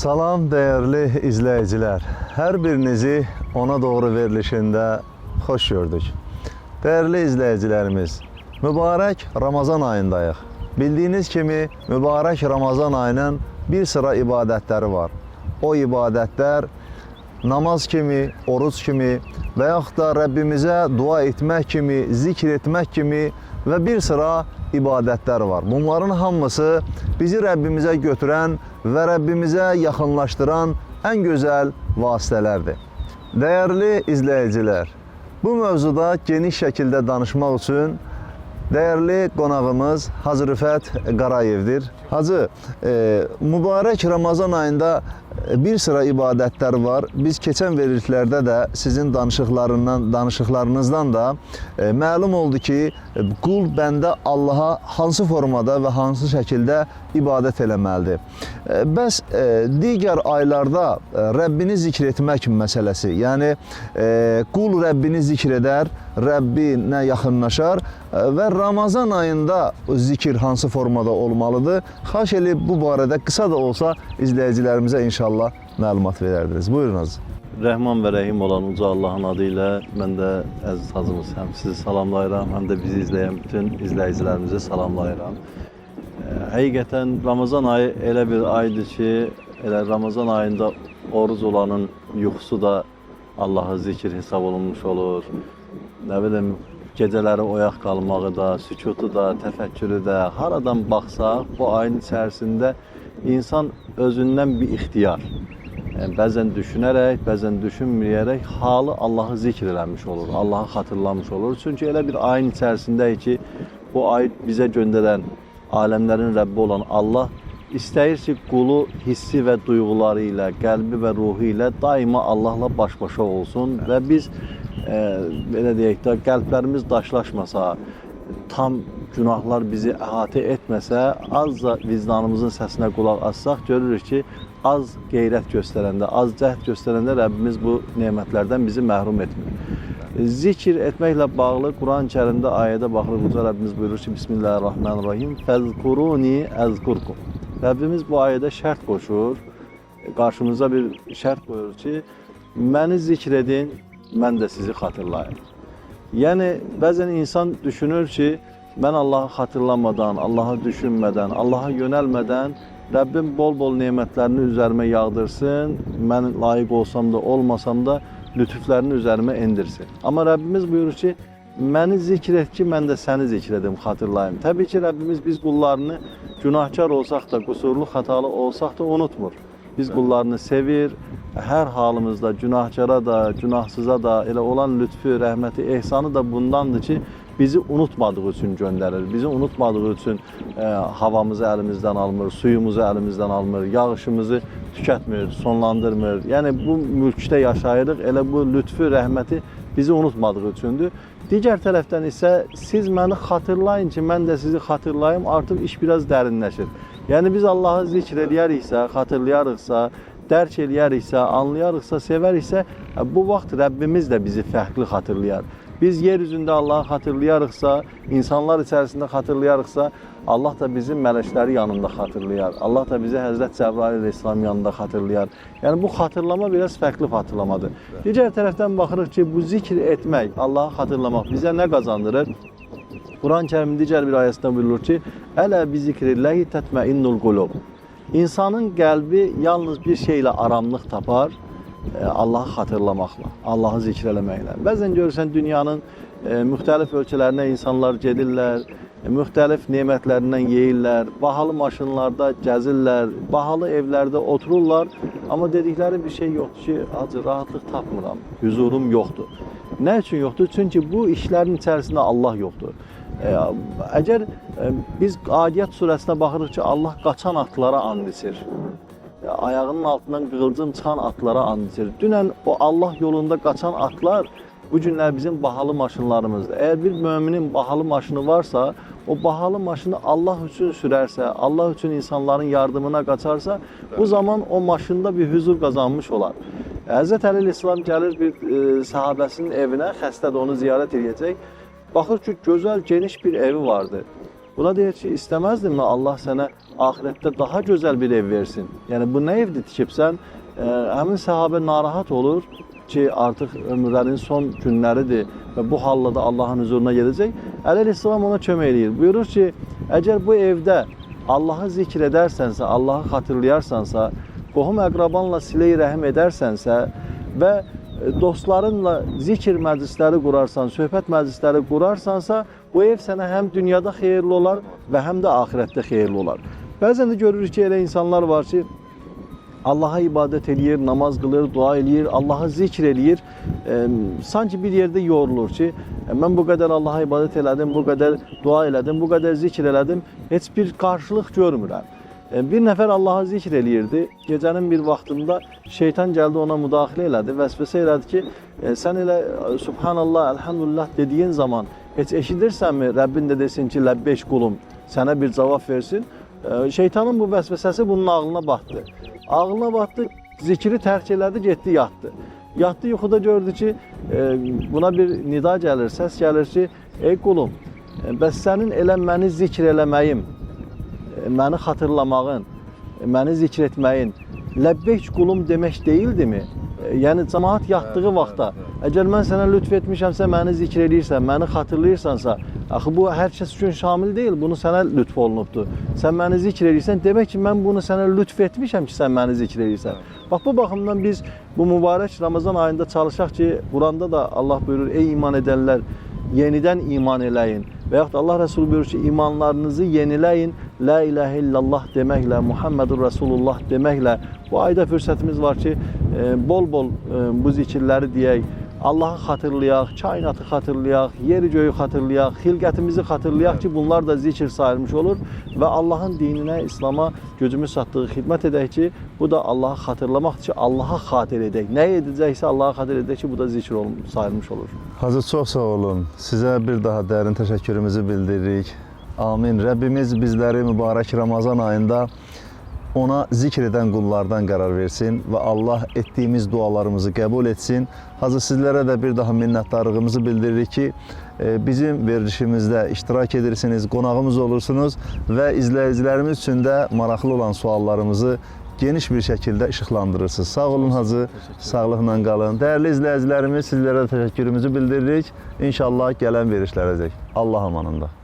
Salam değerli izleyiciler. Her birinizi ona doğru verilişinde hoş gördük. Değerli izleyicilerimiz, mübarek Ramazan ayındayıq. Bildiğiniz kimi mübarek Ramazan ayının bir sıra ibadetleri var. O ibadetler namaz kimi, oruç kimi və yaxud da Rəbbimizə dua etmək kimi, zikr etmək kimi və bir sıra ibadətlər var. Bunların hamısı bizi Rəbbimizə götürən və Rəbbimizə yaxınlaşdıran ən gözəl vasitələrdir. Dəyərli izləyicilər, bu mövzuda geniş şəkildə danışmaq üçün Değerli qonağımız Hacı Rüfət Qarayevdir. Hacı, e, mübarək Ramazan ayında bir sıra ibadətlər var. Biz keçən verilişlərdə də sizin danışıqlarından, danışıqlarınızdan da e, məlum oldu ki, e, qul bəndə Allaha hansı formada və hansı şəkildə ibadət eləməlidir. E, bəs e, digər aylarda e, Rəbbini zikr etmək məsələsi, yəni e, qul Rəbbini zikr edər, Rəbbinə yaxınlaşar e, və Ramazan ayında zikir hansı formada olmalıdır? Xahiş edib bu barədə qısa da olsa izləyicilərimizə inşallah məlumat verərdiniz. Buyurunuz. Rəhman və Rəhim olan uca Allahın adı ilə mən də əziz hacımız həm sizi salamlayıram, həm də bizi izləyən bütün izləyicilərimizi salamlayıram. Ə, Həqiqətən Ramazan ayı elə bir aydır ki, elə Ramazan ayında oruc olanın yuxusu da Allah'a zikir hesab olunmuş olur. Nə bilim, gecələri oyaq qalmağı da, sükutu da, təfəkkürü də, haradan baxsaq bu ayın içərisində insan özündən bir ixtiyar. Yəni, bəzən düşünərək, bəzən düşünməyərək halı Allahı zikr eləmiş olur, Allahı xatırlamış olur. Çünki elə bir ayın içərisindəyik ki, bu ay bizə göndərən aləmlərin Rəbbi olan Allah istəyir ki, qulu hissi və duyğuları ilə, qəlbi və daima Allahla baş-başa olsun və biz e, belə deyək də daşlaşmasa, tam günahlar bizi əhatə etməsə, az da vicdanımızın səsinə qulaq assaq, görürük ki, az qeyrət göstərəndə, az cəhd göstərəndə Rəbbimiz bu nemətlərdən bizi məhrum etmir. Zikr etməklə bağlı Quran-ı Kərimdə ayədə baxırıq, Uca Rəbbimiz buyurur ki, Bismillahirrahmanirrahim, Fəzkuruni əzkurkum. Rəbbimiz bu ayədə şərt qoşur, qarşımıza bir şərt qoyur ki, məni zikr edin, mən də sizi xatırlayım. Yəni bəzən insan düşünür ki, mən Allahı xatırlamadan, Allahı düşünmədən, Allaha yönəlmədən Rəbbim bol-bol nemətlərini üzərimə yağdırsın, mən layiq olsam da, olmasam da lütuflərini üzərimə endirsin. Amma Rəbbimiz buyurur ki, məni zikr et ki, mən də səni zikr edim, xatırlayım. Təbii ki, Rəbbimiz biz qullarını günahkar olsaq da, qusurlu, xatalı olsaq da unutmur. Biz qullarını sevir, hər halımızda günahkara da, günahsıza da elə olan lütfü, rəhməti, ehsanı da bundandır ki, bizi unutmadığı üçün göndərir. Bizi unutmadığı üçün e, havamızı əlimizdən almır, suyumuzu əlimizdən almır, yağışımızı tükətmir, sonlandırmır. Yəni bu mülkdə yaşayırıq. Elə bu lütfü, rəhməti bizi unutmadığı üçündür. Digər tərəfdən isə siz məni xatırlayın ki, mən də sizi xatırlayım. Artıq iş biraz dərinləşir. Yəni biz Allahı zikr edəriksə, xatırlayarıqsa, dərk eləyəriksə, anlayarıqsa, sevəriksə, bu vaxt Rəbbimiz də bizi fərqli xatırlayar. Biz yer üzündə Allahı xatırlayarıqsa, insanlar içərisində xatırlayarıqsa, Allah da bizi mələkləri yanında xatırlayar. Allah da bizi Həzrət Cəbrail əleyhissalam yanında xatırlayar. Yəni bu xatırlama biraz fərqli xatırlamadır. Digər tərəfdən baxırıq ki, bu zikr etmək, Allahı xatırlamaq bizə nə qazandırır? Quran-ı Kərimin digər bir ayəsində buyurulur ki, "Ələ bi zikrillahi tatmainnul qulub." İnsanın qəlbi yalnız bir şeylə aramlıq tapar, Allahı xatırlamaqla, Allahı zikr eləməklə. Bəzən görürsən dünyanın e, müxtəlif ölkələrinə insanlar gedirlər, e, müxtəlif nemətlərindən yeyirlər, bahalı maşınlarda gəzirlər, bahalı evlərdə otururlar, amma dedikləri bir şey yoxdur ki, acı rahatlıq tapmıram, huzurum yoxdur. Nə üçün yoxdur? Çünki bu işlərin içərisində Allah yoxdur. E, Əgər biz Adiyyat surəsinə baxırıq ki, Allah qaçan atlara and içir. Ayağının altından qığılcım çıxan atlara içir. Dünən o Allah yolunda qaçan atlar bu günlər bizim bahalı maşınlarımızdır. Əgər bir möminin bahalı maşını varsa, o bahalı maşını Allah üçün sürərsə, Allah üçün insanların yardımına qaçarsa, bu zaman o maşında bir huzur qazanmış olar. Həzrət Əli İslam gəlir bir e, sahabəsinin evinə, xəstədir onu ziyarət edəcək. Baxır ki, gözəl, geniş bir evi vardı. Buna deyir ki, istəməzdinmi Allah sənə ahirette daha güzel bir ev versin. Yani bu ne evdi tikibsən, e, həmin sahabe narahat olur ki artık ömürlərin son günləridir və bu halla da Allahın huzuruna gedəcək. Əli Aleyhisselam ona kömək. Buyurur ki, əgər bu evdə Allahı zikr edərsənsə, Allahı xatırlayarsansa, qohum əqrabanla silə-i rəhim edərsənsə və e, dostlarınla zikir məclisləri qurarsan, söhbət məclisləri qurarsansa, bu ev sənə həm dünyada xeyirli olar və həm də axirətdə xeyirli olar. Bəzən də görürük ki, elə insanlar var ki, Allah'a ibadet eləyir, namaz qılır, dua eləyir, Allah'ı zikr eləyir. E, sanki bir yerdə yorulur ki, e, mən bu qədər Allah'a ibadet elədim, bu qədər dua elədim, bu qədər zikr elədim, heç bir qarşılıq görmürəm. E, bir nəfər Allah'ı zikr eləyirdi. Gecənin bir vaxtında şeytan gəldi ona müdaxilə elədi, vəsvəsə elədi ki, e, sən elə e, subhanallah, elhamdülillah dediyin zaman heç eşidirsənmi Rəbbin də desin ki, ləbbeş qulum, sənə bir cavab versin? E, şeytanın bu vəsvəsəsi bunun ağlına batdı. Ağlına batdı, zikri tərk elədi, getdi yatdı. Yatdı yuxuda gördü ki, e, buna bir nida gəlir, səs gəlir ki, ey qulum, e, bəs sənin elə məni zikr eləməyim, e, məni xatırlamağın, məni zikr etməyin ləbbeyk qulum demək deyildimi? Yəni cemaat yatdığı vaxtda əgər mən sənə lütf etmişəmsə, məni zikr eləyirsən, məni xatırlayırsansa, axı bu hər kəs üçün şamil deyil, bunu sənə lütf olunubdur. Sən məni zikr eləyirsən, demək ki, mən bunu sənə lütf etmişəm ki, sən məni zikr eləyirsən. Bax bu baxımdan biz bu mübarək Ramazan ayında çalışaq ki, Quranda da Allah buyurur, ey iman edənlər, yenidən iman eləyin. Da Allah Resulü buyurur ki, imanlarınızı yeniləyin. La ilahe illallah deməklə, Muhammedur Resulullah deməklə bu ayda fürsətimiz var ki, e, bol-bol e, bu zikirləri deyək. Allah'ı xatırlayaq, kainatı xatırlayaq, yeri göyü xatırlayaq, xilqətimizi xatırlayaq ki, bunlar da zikir sayılmış olur və Allahın dininə, İslam'a gücümüz çatdığı xidmət edək ki, bu da Allah'ı xatırlamaq ki, Allah'a xatir edək. Nə edəcəksə Allah'a xatir edək ki, bu da zikir ol- sayılmış olur. Hazır çox sağ olun. Sizə bir daha dərin təşəkkürümüzü bildiririk. Amin. Rəbbimiz bizləri mübarək Ramazan ayında ona zikr edən qullardan qərar versin və Allah etdiyimiz dualarımızı qəbul etsin. Hazır sizlərə də bir daha minnətdarlığımızı bildiririk ki, e, bizim verilişimizdə iştirak edirsiniz, qonağımız olursunuz və izləyicilərimiz üçün də maraqlı olan suallarımızı geniş bir şəkildə işıqlandırırsınız. Sağ olun Hacı, sağlıqla qalın. Dəyərli izləyicilərimiz, sizlərə təşəkkürümüzü bildiririk. İnşallah gələn verişlərəcək. Allah amanında.